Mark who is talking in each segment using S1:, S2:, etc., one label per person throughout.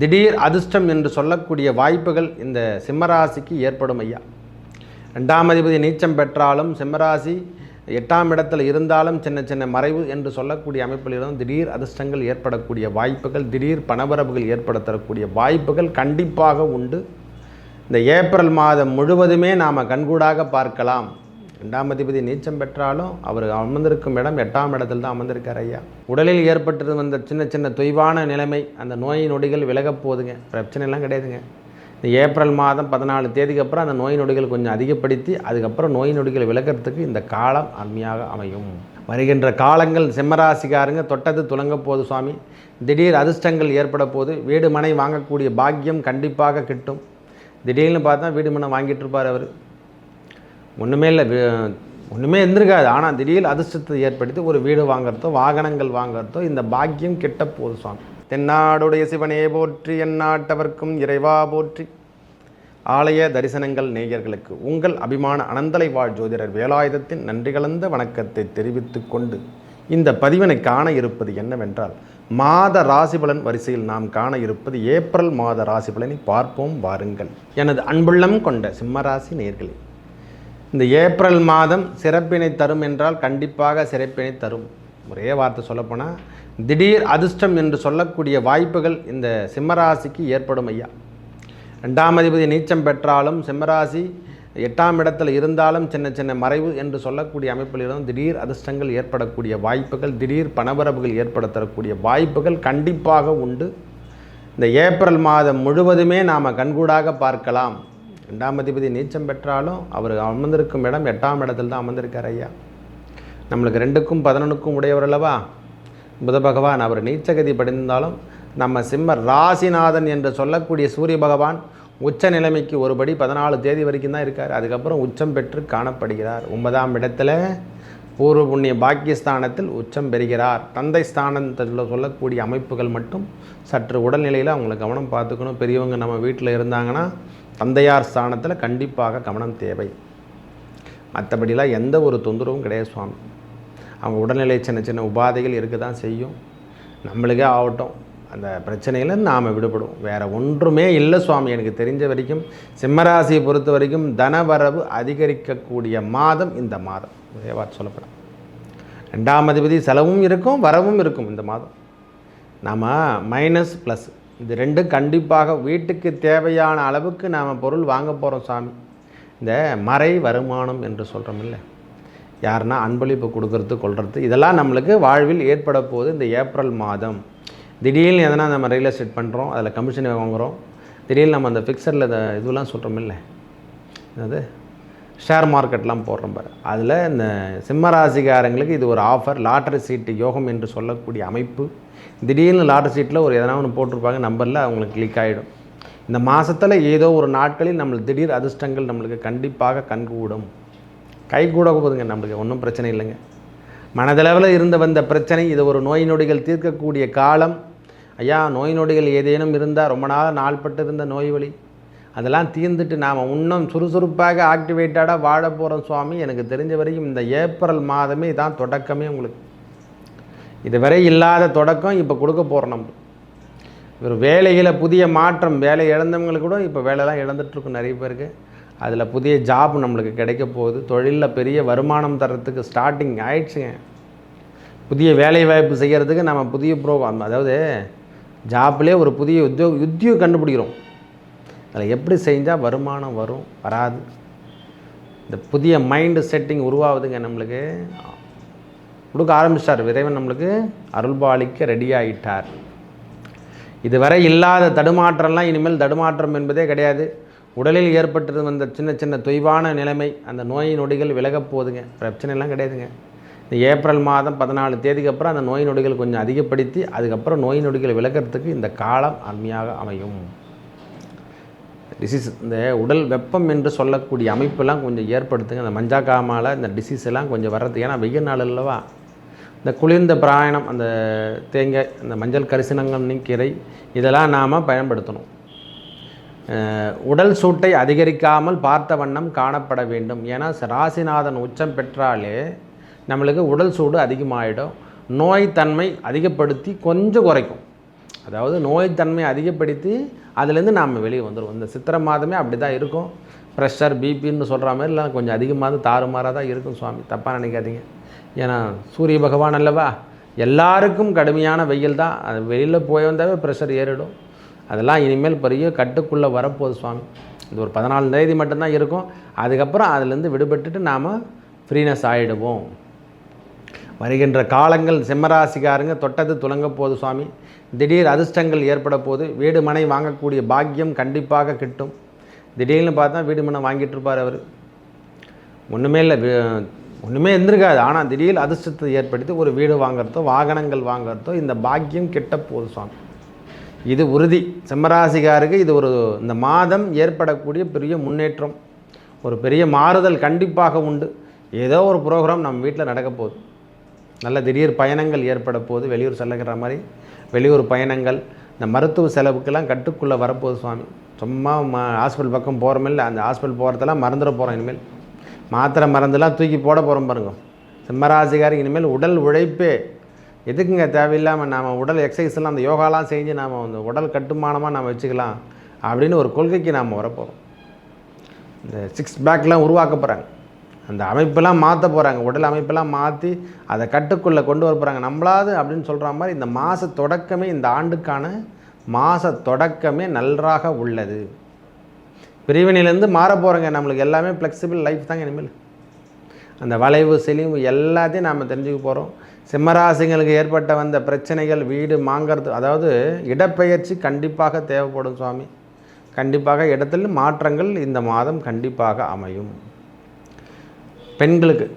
S1: திடீர் அதிர்ஷ்டம் என்று சொல்லக்கூடிய வாய்ப்புகள் இந்த சிம்மராசிக்கு ஏற்படும் ஐயா. ரெண்டாம் அதிபதி நீச்சம் பெற்றாலும் சிம்மராசி எட்டாம் இடத்தில் இருந்தாலும் சின்ன சின்ன மறைவு என்று சொல்லக்கூடிய அமைப்பில் இருந்தும் திடீர் அதிர்ஷ்டங்கள் ஏற்படக்கூடிய வாய்ப்புகள் திடீர் பணவரவுகள் ஏற்படுத்தக்கூடிய வாய்ப்புகள் கண்டிப்பாக உண்டு. இந்த ஏப்ரல் மாதம் முழுவதுமே நாம் கண்கூடாக பார்க்கலாம். ரெண்டாம் அதிபதி நீச்சம் பெற்றாலும் அவர் அமர்ந்திருக்கும் இடம் எட்டாம் இடத்தில் தான் அமர்ந்திருக்கார் ஐயா. உடலில் ஏற்பட்டு வந்த சின்ன சின்ன தொய்வான நிலைமை அந்த நோய் நொடிகள் விலகப் போகுதுங்க. பிரச்சனைலாம் கிடையாதுங்க. இந்த ஏப்ரல் மாதம் பதினாலு தேதிக்கு அப்புறம் அந்த நோய் நொடிகள் கொஞ்சம் அதிகப்படுத்தி அதுக்கப்புறம் நோய் நொடிகள் விலகிறதுக்கு இந்த காலம் அருமையாக அமையும். வருகின்ற காலங்கள் சிம்மராசிக்காரங்க தொட்டது துலங்க போகுது சுவாமி. திடீர் அதிர்ஷ்டங்கள் ஏற்பட போது வீடு மனை வாங்கக்கூடிய பாக்கியம் கண்டிப்பாக கிட்டும். திடீர்னு பார்த்தா வீடு மனை வாங்கிட்டு இருப்பார் அவர். ஒன்றுமே இல்லை ஒன்றுமே இருந்திருக்காது. ஆனால் திடீர் அதிர்ஷ்டத்தை ஏற்படுத்தி ஒரு வீடு வாங்குறதோ வாகனங்கள் வாங்குறதோ இந்த பாக்கியம் கெட்ட போது சுவாமி. தென்னாடுடைய சிவனே போற்றி எந்நாட்டவர்க்கும் இறைவா போற்றி. ஆலய தரிசனங்கள் நேயர்களுக்கு உங்கள் அபிமான அனந்தலை வாழ் ஜோதிடர் வேலாயுதத்தின் நன்றி கலந்த வணக்கத்தை தெரிவித்து கொண்டு இந்த பதிவினை காண இருப்பது என்னவென்றால் மாத ராசிபலன் வரிசையில் நாம் காண இருப்பது ஏப்ரல் மாத ராசிபலனை பார்ப்போம் வாருங்கள். எனது அன்புள்ளம் கொண்ட சிம்மராசி நேர்களே இந்த ஏப்ரல் மாதம் சிறப்பினை தரும் என்றால் கண்டிப்பாக சிறப்பினை தரும். ஒரே வார்த்தை சொல்லப்போனால் திடீர் அதிர்ஷ்டம் என்று சொல்லக்கூடிய வாய்ப்புகள் இந்த சிம்மராசிக்கு ஏற்படும் ஐயா. ரெண்டாம் அதிபதி நீச்சம் பெற்றாலும் சிம்மராசி எட்டாம் இடத்தில் இருந்தாலும் சின்ன சின்ன மறைவு என்று சொல்லக்கூடிய அமைப்பில் இருந்தும் திடீர் அதிர்ஷ்டங்கள் ஏற்படக்கூடிய வாய்ப்புகள் திடீர் பணவரவுகள் ஏற்படுத்தக்கூடிய வாய்ப்புகள் கண்டிப்பாக உண்டு. இந்த ஏப்ரல் மாதம் முழுவதுமே நாம் கண்கூடாக பார்க்கலாம். ரெண்டாம் அதிபதி நீச்சம் பெற்றாலும் அவர் அமர்ந்திருக்கும் இடம் எட்டாம் இடத்தில் தான் அமர்ந்திருக்கார் ஐயா. நம்மளுக்கு ரெண்டுக்கும் பதினொன்றுக்கும் உடையவர் அல்லவா? புத பகவான் அவர் நீச்சகதி படிந்தாலும் நம்ம சிம்ம ராசிநாதன் என்று சொல்லக்கூடிய சூரிய பகவான் உச்ச நிலைமைக்கு ஒருபடி பதினாலு தேதி வரைக்கும் தான் இருக்கார். அதுக்கப்புறம் உச்சம் பெற்று காணப்படுகிறார். ஒன்பதாம் இடத்துல பூர்வ புண்ணிய பாக்கியஸ்தானத்தில் உச்சம் பெறுகிறார். தந்தை ஸ்தானத்தில் சொல்லக்கூடிய அமைப்புகள் மட்டும் சற்று உடல்நிலையில் அவங்களை கவனம் பார்த்துக்கணும். பெரியவங்க நம்ம வீட்டில் இருந்தாங்கன்னா தந்தையார் ஸ்தானத்தில் கண்டிப்பாக கவனம் தேவை. மற்றபடிலாம் எந்த ஒரு தொந்தரவும் கிடையாது சுவாமி. அவங்க உடல்நிலை சின்ன சின்ன உபாதைகள் இருக்க தான் செய்யும். நம்மளுக்கே ஆகட்டும். அந்த பிரச்சனையில் நாம் விடுபடும் வேறு ஒன்றுமே இல்லை சுவாமி. எனக்கு தெரிஞ்ச வரைக்கும் சிம்மராசியை பொறுத்த வரைக்கும் தனவரவு அதிகரிக்கக்கூடிய மாதம் இந்த மாதம். தேவா சொல்லப்படும் ரெண்டாம் அதிபதி செலவும் இருக்கும் வரவும் இருக்கும் இந்த மாதம். நாம் மைனஸ் ப்ளஸ் இது ரெண்டும் கண்டிப்பாக வீட்டுக்கு தேவையான அளவுக்கு நாம் பொருள் வாங்க போகிறோம் சாமி. இந்த மறை வருமானம் என்று சொல்கிறோம் இல்லை. யாருன்னா அன்பளிப்பு கொடுக்கறது கொள்வது இதெல்லாம் நம்மளுக்கு வாழ்வில் ஏற்பட போகுது இந்த ஏப்ரல் மாதம். திடீர்னு எதனா நம்ம ரியல் எஸ்டேட் பண்ணுறோம் அதில் கமிஷன் வாங்குகிறோம் திடீர்னு நம்ம அந்த ஃபிக்சரில் இதெல்லாம் சொல்கிறோம் இல்லை. அது ஷேர் மார்க்கெட்லாம் போடுறோம் பாரு. அதில் இந்த சிம்மராசிகாரங்களுக்கு இது ஒரு ஆஃபர் லாட்டரி சீட்டு யோகம் என்று சொல்லக்கூடிய அமைப்பு. திடீர்னு லாட்டரி சீட்டில் ஒரு எதனா ஒன்று போட்டிருப்பாங்க நம்பரில் அவங்களுக்கு கிளிக் ஆகிடும் இந்த மாதத்தில் ஏதோ ஒரு நாட்களில் நம்மளுக்கு திடீர் அதிர்ஷ்டங்கள் நம்மளுக்கு கண்டிப்பாக கண்கூடும். கை கூட போதுங்க நம்மளுக்கு ஒன்றும் பிரச்சனை இல்லைங்க. மனதளவில் இருந்து வந்த பிரச்சனை இது ஒரு நோய் நொடிகள் தீர்க்கக்கூடிய காலம். ஐயா நோய் நொடிகள் ஏதேனும் இருந்தால் ரொம்ப நாள் நாள்பட்டு இருந்த நோய் வழி அதெல்லாம் தீர்ந்துட்டு நாம் இன்னும் சுறுசுறுப்பாக ஆக்டிவேட்டடாக வாழ போகிறோம் சுவாமி. எனக்கு தெரிஞ்ச வரைக்கும் இந்த ஏப்ரல் மாதமே தான் தொடக்கமே உங்களுக்கு. இதுவரை இல்லாத தொடக்கம் இப்போ கொடுக்க போகிறோம் நம்ம. ஒரு வேலையில் புதிய மாற்றம் வேலை இழந்தவங்களுக்கு கூட இப்போ வேலைலாம் இழந்துட்டுருக்கும் நிறைய பேருக்கு. அதில் புதிய ஜாப் நம்மளுக்கு கிடைக்க போகுது. தொழிலில் பெரிய வருமானம் தரத்துக்கு ஸ்டார்டிங் ஆயிடுச்சுங்க. புதிய வேலை வாய்ப்பு செய்கிறதுக்கு நம்ம புதிய ப்ரோக்ராம் அதாவது ஜாப்லேயே ஒரு புதிய உத்தியோக உத்தியோகம் கண்டுபிடிக்கிறோம். அதில் எப்படி செஞ்சால் வருமானம் வரும்? வராது. இந்த புதிய மைண்டு செட்டிங் உருவாகுதுங்க நம்மளுக்கு. கொடுக்க ஆரம்பிச்சிட்டார் இறைவன் நம்மளுக்கு. அருள்பாலிக்க ரெடி ஆகிட்டார் இதுவரை இல்லாத தடுமாற்றம்லாம் இனிமேல் தடுமாற்றம் என்பதே கிடையாது. உடலில் ஏற்பட்டு வந்த சின்ன சின்ன தொய்வான நிலைமை அந்த நோய் நொடிகள் விலகப் போகுதுங்க. பிரச்சனைலாம் கிடையாதுங்க. இந்த ஏப்ரல் மாதம் பதினாலு தேதிக்கு அப்புறம் அந்த நோய் நொடிகள் கொஞ்சம் அதிகப்படுத்தி அதுக்கப்புறம் நோய் நொடிகள் விலகிறதுக்கு இந்த காலம் அருமையாக அமையும். டிசீஸ் இந்த உடல் வெப்பம் என்று சொல்லக்கூடிய அமைப்பெல்லாம் கொஞ்சம் ஏற்படுத்துங்க. அந்த மஞ்சா இந்த டிசீஸ் எல்லாம் கொஞ்சம் வர்றது ஏன்னா வெயில் நாள் அல்லவா? இந்த குளிர்ந்த பிராயணம் அந்த தேங்காய் அந்த மஞ்சள் கரிசனங்கண்ணி கீரை இதெல்லாம் நாம் பயன்படுத்தணும். உடல் சூட்டை அதிகரிக்காமல் பார்த்த வண்ணம் காணப்பட வேண்டும். ஏன்னா ராசிநாதன் உச்சம் பெற்றாலே நம்மளுக்கு உடல் சூடு அதிகமாகிடும் நோய் தன்மை அதிகப்படுத்தி கொஞ்சம் குறைக்கும். அதாவது நோய்த்தன்மை அதிகப்படுத்தி அதுலேருந்து நாம் வெளியே வந்துடுவோம் இந்த சித்திரை மாதமே அப்படி தான் இருக்கும் ப்ரெஷர் பிபின்னு சொல்கிற மாதிரி இல்லை கொஞ்சம் அதிகமாக தாறுமாறாக தான் இருக்கும் சுவாமி. தப்பாக நினைக்காதீங்க. ஏன்னா சூரிய பகவான் அல்லவா? எல்லாருக்கும் கடுமையான வெயில் தான். அது வெளியில் போய் வந்தாவே ப்ரெஷர் ஏறிடும். அதெல்லாம் இனிமேல் பெரிய கட்டுக்குள்ளே வரப்போகுது சுவாமி. இது ஒரு பதினாலு தேதி மட்டும்தான் இருக்கும். அதுக்கப்புறம் அதுலேருந்து விடுபட்டுட்டு நாம் ஃப்ரீனஸ் ஆகிடுவோம் வருகின்ற காலங்கள் சிம்மராசிக்காரங்க தொட்டது துலங்க போது சுவாமி. திடீர் அதிர்ஷ்டங்கள் ஏற்பட போது வீடு மனை வாங்கக்கூடிய பாக்கியம் கண்டிப்பாக கிட்டும். திடீர்னு பார்த்தா வீடு மனை வாங்கிட்டு இருப்பார் அவர். ஒன்றுமே இல்லை ஒன்றுமே இருந்திருக்காது. ஆனால் திடீர் அதிர்ஷ்டத்தை ஏற்படுத்தி ஒரு வீடு வாங்குறதோ வாகனங்கள் வாங்குறதோ இந்த பாக்கியம் கிட்ட போது சுவாமி. இது உறுதி. சிம்மராசிக்காருக்கு இது ஒரு இந்த மாதம் ஏற்படக்கூடிய பெரிய முன்னேற்றம். ஒரு பெரிய மாறுதல் கண்டிப்பாக உண்டு. ஏதோ ஒரு ப்ரோக்ராம் நம்ம வீட்டில் நடக்க போகுது. நல்ல திடீர் பயணங்கள் ஏற்பட போகுது வெளியூர் செல்லுகிற மாதிரி வெளியூர் பயணங்கள் இந்த மருத்துவ செலவுக்கெல்லாம் கட்டுக்குள்ளே வரப்போகுது சுவாமி. சும்மா ம ஹாஸ்பிட்டல் பக்கம் போகிறோமில்ல அந்த ஹாஸ்பிட்டல் போகிறதெல்லாம் மறந்துட போகிறோம் இனிமேல். மாத்திரை மருந்துலாம் தூக்கி போட போகிறோம் பாருங்க. சிம்மராசிகாரி இனிமேல் உடல் உழைப்பே. எதுக்குங்க தேவையில்லாமல் நாம் உடல் எக்ஸசைஸ்லாம் அந்த யோகாலாம் செஞ்சு நாம் அந்த உடல் கட்டுமானமாக நாம் வச்சுக்கலாம் அப்படின்னு ஒரு கொள்கைக்கு நாம் வரப்போகிறோம் இந்த சிக்ஸ் பேக்லாம் உருவாக்க போகிறாங்க அந்த அமைப்பெல்லாம் மாற்ற போகிறாங்க உடல் அமைப்பெல்லாம் மாற்றி அதை கட்டுக்குள்ளே கொண்டு வர போகிறாங்க நம்மளாது அப்படின்னு சொல்கிற மாதிரி இந்த மாத தொடக்கமே இந்த ஆண்டுக்கான மாத தொடக்கமே நன்றாக உள்ளது. பிரிவினையிலேருந்து மாற போகிறோங்க நம்மளுக்கு எல்லாமே ஃப்ளெக்சிபிள் லைஃப் தாங்க இனிமேல். அந்த வளைவு செலிவு எல்லாத்தையும் நாம் தெரிஞ்சுக்க போகிறோம் சிம்மராசிங்களுக்கு ஏற்பட்ட வந்த பிரச்சனைகள் வீடு மாங்கிறது அதாவது இடப்பெயர்ச்சி கண்டிப்பாக தேவைப்படும் சுவாமி. கண்டிப்பாக இடத்தில் மாற்றங்கள் இந்த மாதம் கண்டிப்பாக அமையும். பெண்களுக்கு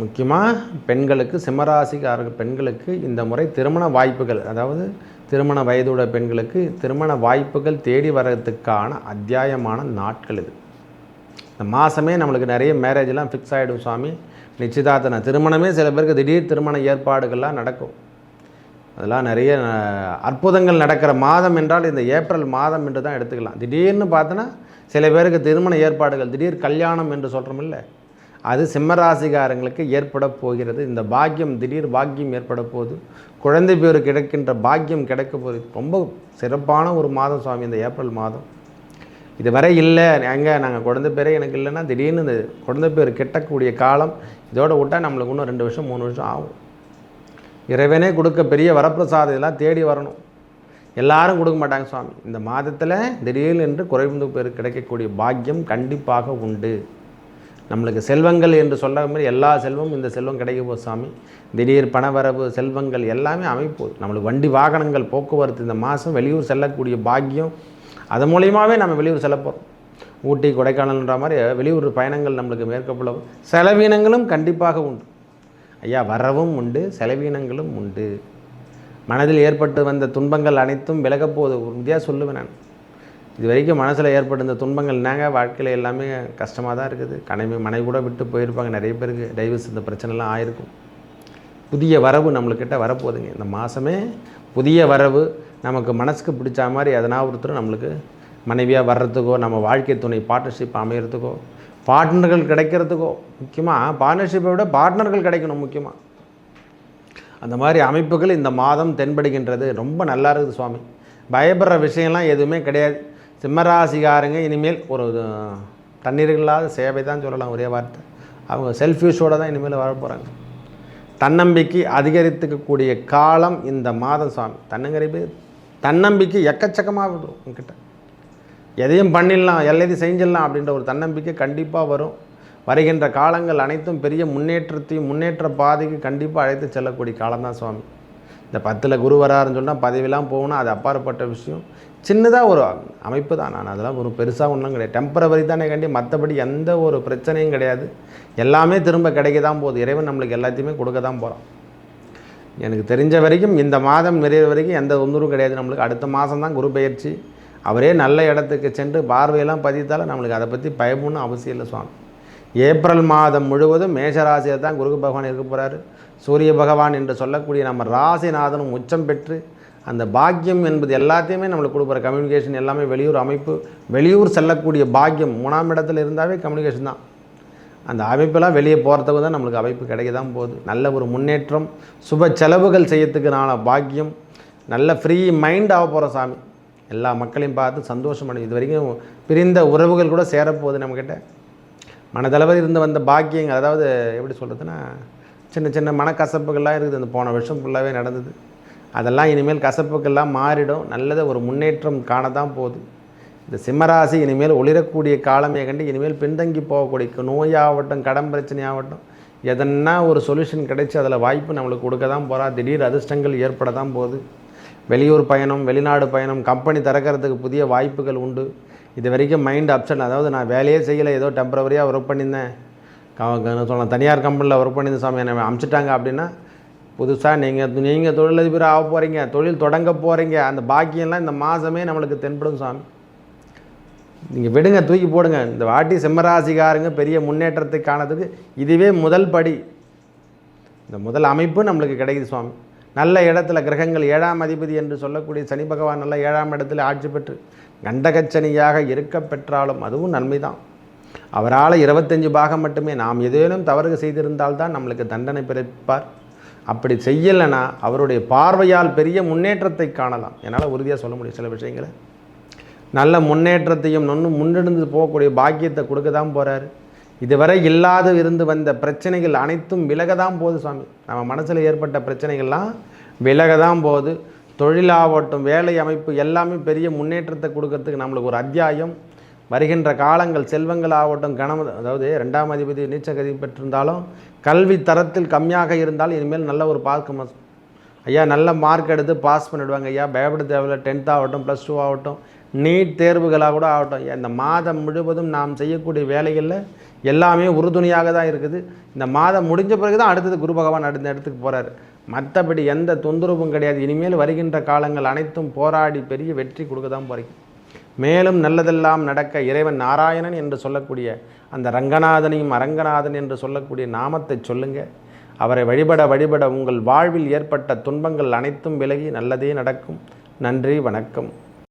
S1: முக்கியமாக பெண்களுக்கு சிம்மராசிக்காரர்கள் பெண்களுக்கு இந்த முறை திருமண வாய்ப்புகள் அதாவது திருமண வயதுடைய பெண்களுக்கு திருமண வாய்ப்புகள் தேடி வர்றதுக்கான அத்தியாயமான நாட்கள் இது. இந்த மாதமே நம்மளுக்கு நிறைய மேரேஜ்லாம் ஃபிக்ஸ் ஆகிடும் சுவாமி. நிச்சயதார்த்தம் திருமணமே சில பேருக்கு திடீர் திருமண ஏற்பாடுகள்லாம் நடக்கும். அதெல்லாம் நிறைய அற்புதங்கள் நடக்கிற மாதம் என்றால் இந்த ஏப்ரல் மாதம் என்று தான் எடுத்துக்கலாம். திடீர்னு பார்த்தோன்னா சில பேருக்கு திருமண ஏற்பாடுகள் திடீர் கல்யாணம் என்று சொல்கிறோமில்ல அது சிம்மராசிகாரங்களுக்கு ஏற்பட போகிறது. இந்த பாக்கியம் திடீர் பாக்கியம் ஏற்பட போகுது. குழந்தை பேர் கிடைக்கின்ற பாக்கியம் கிடைக்க போகுது. ரொம்ப சிறப்பான ஒரு மாதம் சுவாமி இந்த ஏப்ரல் மாதம். இதுவரை இல்லை. எங்கே? நாங்கள் குழந்தை பேரே எனக்கு இல்லைன்னா திடீர்னு இந்த குழந்தை பேர் கெட்டக்கூடிய காலம் இதோட விட்டால் நம்மளுக்கு இன்னும் ரெண்டு வருஷம் மூணு வருஷம் ஆகும். இறைவனே கொடுக்க பெரிய வரப்பிரசாதம் இதெல்லாம் தேடி வரணும். எல்லாரும் கொடுக்க மாட்டாங்க சுவாமி. இந்த மாதத்தில் திடீர்னு என்று குறைந்து பேர் கிடைக்கக்கூடிய பாக்கியம் கண்டிப்பாக உண்டு. நம்மளுக்கு செல்வங்கள் என்று சொல்ல மாதிரி எல்லா செல்வமும் இந்த செல்வம் கிடைக்க போகுது சாமி. திடீர் பணவரவு செல்வங்கள் எல்லாமே அமைப்போகுது நம்மளுக்கு வண்டி வாகனங்கள் போக்குவரத்து இந்த மாதம் வெளியூர் செல்லக்கூடிய பாக்கியம் அது மூலியமாகவே நம்ம வெளியூர் செல்ல போகிறோம் ஊட்டி கொடைக்கானல்ன்ற மாதிரி வெளியூர் பயணங்கள் நம்மளுக்கு மேற்கொள்ளவும் செலவீனங்களும் கண்டிப்பாக உண்டு. ஐயா வரவும் உண்டு செலவீனங்களும் உண்டு. மனதில் ஏற்பட்டு வந்த துன்பங்கள் அனைத்தும் விலகப்போகுது உறுதியாக சொல்லுவேன் நான். இது வரைக்கும் மனசில் ஏற்பட்ட இந்த துன்பங்கள் என்னங்க? வாழ்க்கையில் எல்லாமே கஷ்டமாக தான் இருக்குது. கனைவி மனைவி கூட விட்டு போயிருப்பாங்க. நிறைய பேருக்கு டைவர்ஸ் இந்த பிரச்சனைலாம் ஆயிருக்கும். புதிய வரவு நம்மளுக்கிட்ட வரப்போகுதுங்க. இந்த மாதமே புதிய வரவு நமக்கு மனசுக்கு பிடிச்ச மாதிரி எதனா ஒருத்தர் நம்மளுக்கு மனைவியாக வர்றதுக்கோ நம்ம வாழ்க்கை துணை பார்ட்னர்ஷிப் அமைகிறதுக்கோ பார்ட்னர்கள் கிடைக்கிறதுக்கோ முக்கியமாக பார்ட்னர்ஷிப்பை விட பார்ட்னர்கள் கிடைக்கணும் முக்கியமாக அந்த மாதிரி அமைப்புகள் இந்த மாதம் தென்படுகின்றது. ரொம்ப நல்லா இருக்குது சுவாமி. பயப்படுற விஷயம்லாம் எதுவுமே கிடையாது. சிம்மராசிகாரங்க இனிமேல் ஒரு தண்ணீர் இல்லாத சேவை தான் சொல்லலாம் ஒரே வார்த்தை. அவங்க செல்ஃபியூஸோடு தான் இனிமேல் வர போகிறாங்க தன்னம்பிக்கை அதிகரித்துக்கக்கூடிய காலம் இந்த மாதம் சுவாமி தன்னங்கரிப்பு தன்னம்பிக்கை எக்கச்சக்கமாக வரும் உங்ககிட்ட. எதையும் பண்ணிடலாம் எல்லாத்தையும் செஞ்சிடலாம் அப்படின்ற ஒரு தன்னம்பிக்கை கண்டிப்பாக வரும். வருகின்ற காலங்கள் அனைத்தும் பெரிய முன்னேற்றத்தையும் முன்னேற்ற பாதைக்கு கண்டிப்பாக அழைத்து செல்லக்கூடிய காலம்தான் சுவாமி இந்த பத்தில் குரு வராருன்னு சொன்னால் பதவியெல்லாம் போகணும் அது அப்பாற்பட்ட விஷயம். சின்னதாக ஒரு அமைப்பு தான். நான் அதெல்லாம் ஒரு பெருசாக ஒன்றும் கிடையாது. டெம்பரவரி தானே கண்டி மற்றபடி எந்த ஒரு பிரச்சனையும் கிடையாது. எல்லாமே திரும்ப கிடைக்க தான் போகுது. இறைவன் நம்மளுக்கு எல்லாத்தையுமே கொடுக்க தான் போகிறான் எனக்கு தெரிஞ்ச வரைக்கும் இந்த மாதம் நிறைய வரைக்கும் எந்த தொந்தரவும் கிடையாது நம்மளுக்கு. அடுத்த மாதம் தான் குரு பயிற்சி அவரே நல்ல இடத்துக்கு சென்று பார்வையெல்லாம் பதித்தால் நம்மளுக்கு அதை பற்றி பயமுன்னு அவசியம் இல்லை சுவாமி. ஏப்ரல் மாதம் முழுவதும் மேஷராசியில் தான் குரு பகவான் இருக்க போகிறாரு சூரிய பகவான் என்று சொல்லக்கூடிய நம்ம ராசிநாதனும் உச்சம் பெற்று அந்த பாக்கியம் என்பது எல்லாத்தையுமே நம்மளுக்கு கொடுக்குற கம்யூனிகேஷன் எல்லாமே வெளியூர் அமைப்பு வெளியூர் செல்லக்கூடிய பாக்கியம் மூணாம் இடத்துல இருந்தாவே கம்யூனிகேஷன் தான். அந்த அமைப்பெல்லாம் வெளியே போகிறதுக்கு தான் நம்மளுக்கு அமைப்பு கிடைக்க தான் போகுது. நல்ல ஒரு முன்னேற்றம் சுப செலவுகள் செய்யறதுக்குனால பாக்கியம் நல்ல ஃப்ரீ மைண்ட் ஆக போகிற சாமி. எல்லா மக்களையும் பார்த்து சந்தோஷம் பண்ணி இது வரைக்கும் பிரிந்த உறவுகள் கூட சேரப்போகுது நம்மக்கிட்ட மனதளவில் இருந்து வந்த பாக்கியங்கள் அதாவது எப்படி சொல்கிறதுன்னா சின்ன சின்ன மனக்கசப்புகள்லாம் இருக்குது. அந்த போன வருஷம் ஃபுல்லாகவே நடந்தது. அதெல்லாம் இனிமேல் கசப்புக்கெல்லாம் மாறிடும். நல்லதை ஒரு முன்னேற்றம் காண தான் போகுது. இந்த சிம்மராசி இனிமேல் ஒளிரக்கூடிய காலமே கண்டு இனிமேல் பின்தங்கி போகக்கூடிய நோயாகட்டும் கடன் பிரச்சனையாகட்டும் எதனா ஒரு சொல்யூஷன் கிடைச்சி அதில் வாய்ப்பு நம்மளுக்கு கொடுக்க தான் போகிறா திடீர் அதிர்ஷ்டங்கள் ஏற்பட தான் போகுது. வெளியூர் பயணம் வெளிநாடு பயணம் கம்பெனி திறக்கிறதுக்கு புதிய வாய்ப்புகள் உண்டு. இது வரைக்கும் மைண்ட் அப்செட் அதாவது நான் வேலையே செய்யலை ஏதோ டெம்பரவரியாக ஒர்க் பண்ணியிருந்தேன். சொல்லலாம் தனியார் கம்பெனியில் ஒர்க் பண்ணியிருந்த சாமி என்னை அமுச்சிட்டாங்க அப்படின்னா புதுசாக நீங்கள் நீங்கள் தொழிலதிபர் ஆக போகிறீங்க தொழில் தொடங்க போகிறீங்க அந்த பாக்கியெல்லாம் இந்த மாதமே நம்மளுக்கு தென்படும் சாமி. நீங்கள் விடுங்க தூக்கி போடுங்க. இந்த வாட்டி சிம்மராசிக்காரங்க பெரிய முன்னேற்றத்தை காணதுக்கு இதுவே முதல் படி. இந்த முதல் அமைப்பு நம்மளுக்கு கிடைக்குது சுவாமி நல்ல இடத்துல கிரகங்கள் ஏழாம் அதிபதி என்று சொல்லக்கூடிய சனி பகவான் நல்ல ஏழாம் இடத்துல ஆட்சி பெற்று கண்டகச்சனியாக இருக்க பெற்றாலும் அதுவும் நன்மைதான். அவரால் இருபத்தஞ்சு பாகம் மட்டுமே நாம் ஏதேனும் தவறு செய்திருந்தால் தான் நம்மளுக்கு தண்டனை பிறப்பார். அப்படி செய்யலைன்னா அவருடைய பார்வையால் பெரிய முன்னேற்றத்தை காணலாம். என்னால் உறுதியாக சொல்ல முடியும் சில விஷயங்களை. நல்ல முன்னேற்றத்தையும் நொன்று முன்னெடுந்து போகக்கூடிய பாக்கியத்தை கொடுக்க தான் போகிறாரு இதுவரை இல்லாத இருந்து வந்த பிரச்சனைகள் அனைத்தும் விலக தான் போகுது சுவாமி. நம்ம மனசில் ஏற்பட்ட பிரச்சனைகள்லாம் விலக தான் போகுது. தொழிலாகட்டும் வேலை அமைப்பு எல்லாமே பெரிய முன்னேற்றத்தை கொடுக்கறதுக்கு நம்மளுக்கு ஒரு அத்தியாயம். வருகின்ற காலங்கள் செல்வங்கள் ஆகட்டும் கணம் அதாவது ரெண்டாம் அதிபதி நீச்சகதி பெற்றிருந்தாலும் கல்வி தரத்தில் கம்மியாக இருந்தாலும் இனிமேல் நல்ல ஒரு பார்க்க ஐயா நல்ல மார்க் எடுத்து பாஸ் பண்ணிவிடுவாங்க ஐயா. பயப்பட தேவையில்ல டென்த் ஆகட்டும் ப்ளஸ் டூ ஆகட்டும் நீட் தேர்வுகளாக கூட ஆகட்டும். இந்த மாதம் முழுவதும் நாம் செய்யக்கூடிய வேலைகளில் எல்லாமே உறுதுணையாக தான் இருக்குது. இந்த மாதம் முடிஞ்ச பிறகு தான் அடுத்தது குரு பகவான் அடுத்த இடத்துக்கு போகிறாரு மற்றபடி எந்த தொந்தரவும் கிடையாது. இனிமேல் வருகின்ற காலங்கள் அனைத்தும் போராடி பெரிய வெற்றி கொடுக்க தான் போகிறீங்க மேலும் நல்லதெல்லாம் நடக்க இறைவன் நாராயணன் என்று சொல்லக்கூடிய அந்த ரங்கநாதனையும் அரங்கநாதன் என்று சொல்லக்கூடிய நாமத்தை சொல்லுங்கள் அவரை வழிபட வழிபட உங்கள் வாழ்வில் ஏற்பட்ட துன்பங்கள் அனைத்தும் விலகி நல்லதே நடக்கும். நன்றி வணக்கம்.